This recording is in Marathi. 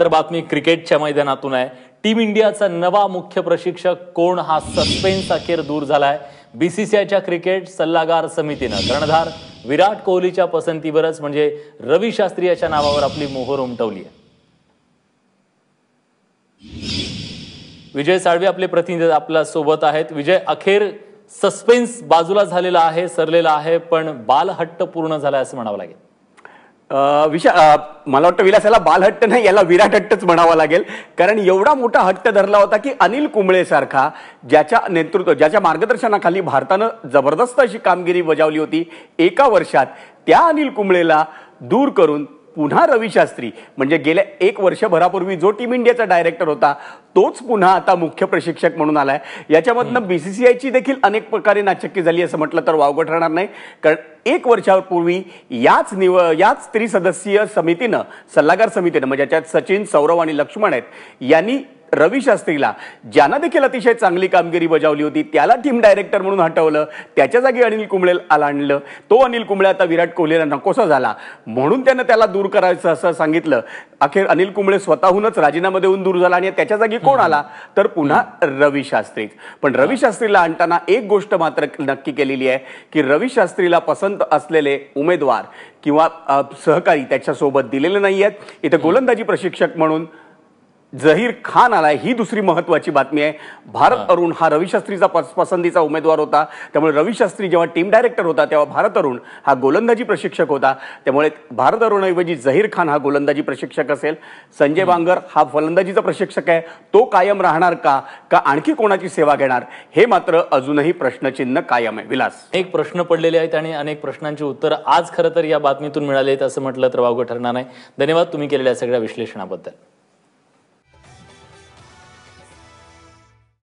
तर बातमी क्रिकेटच्या मैदानातून आहे. टीम इंडियाचा नवा मुख्य प्रशिक्षक कोण हा सस्पेन्स अखेर दूर झालाय. बीसीसीआयच्या क्रिकेट सल्लागार समितीनं कर्णधार विराट कोहलीच्या पसंतीवरच म्हणजे रवी शास्त्री याच्या नावावर आपली मोहर उमटवली आहे. विजय साळवे आपले प्रतिनिधी आपल्यासोबत आहेत. विजय अखेर सस्पेन्स बाजूला झालेला आहे सरलेला आहे पण बालहट्ट पूर्ण झाला असं म्हणावं लागेल. विशा मला वाटतं विलास याला बालहट्ट नाही याला विराट हट्टच म्हणावा लागेल. कारण एवढा मोठा हट्ट धरला होता की अनिल कुंबळेसारखा ज्याच्या नेतृत्व ज्याच्या मार्गदर्शनाखाली भारतानं जबरदस्त अशी कामगिरी बजावली होती एका वर्षात त्या अनिल कुंबळेला दूर करून पुन्हा रवी शास्त्री. म्हणजे गेल्या एक वर्षभरापूर्वी जो टीम इंडियाचा डायरेक्टर होता तोच पुन्हा आता मुख्य प्रशिक्षक म्हणून आलाय. याच्यामधनं बीसीसीआयची देखील अनेक प्रकारे नाचक्की झाली असं म्हटलं तर वावगं ठरणार नाही. कारण एक वर्षापूर्वी याच निव याच त्रिसदस्यीय समितीनं सल्लागार समितीनं म्हणजे ज्याच्यात सचिन सौरव आणि लक्ष्मण आहेत यांनी रवी शास्त्रीला ज्यानं देखील अतिशय चांगली कामगिरी बजावली होती त्याला टीम डायरेक्टर म्हणून हटवलं त्याच्या जागी अनिल कुंबळेला आणलं. तो अनिल कुंबळे आता विराट कोहलीला नकोसा झाला. म्हणून त्यानं त्याला दूर करायचं असं सांगितलं. अखेर अनिल कुंबळे स्वतःहूनच राजीनामा देऊन दूर झाला आणि त्याच्या जागी कोण आला? तर पुन्हा रवी शास्त्रीच पण रवी शास्त्रीला आणताना एक गोष्ट मात्र नक्की केलेली आहे की रवी शास्त्रीला पसंत असलेले उमेदवार किंवा सहकारी त्याच्यासोबत दिलेले नाही आहेत इथं गोलंदाजी प्रशिक्षक म्हणून जहीर खान आलाय ही दुसरी महत्वाची बातमी आहे. भारत अरुण हा रवी शास्त्रीचा पस- पसंतीचा उमेदवार होता. त्यामुळे रवी शास्त्री जेव्हा टीम डायरेक्टर होता तेव्हा भारत अरुण हा गोलंदाजी प्रशिक्षक होता. त्यामुळे भारत अरुणऐवजी जहीर खान हा गोलंदाजी प्रशिक्षक असेल. संजय बांगर हा फलंदाजीचा प्रशिक्षक आहे. तो कायम राहणार का? का आणखी कोणाची सेवा घेणार? हे मात्र अजूनही प्रश्नचिन्ह कायम आहे. विलास. अनेक प्रश्न पडलेले आहेत आणि अनेक प्रश्नांची उत्तर आज खरं तर या बातमीतून मिळाली आहेत असं म्हटलं तर वावगं ठरणार नाही. धन्यवाद तुम्ही केलेल्या सगळ्या विश्लेषणाबद्दल.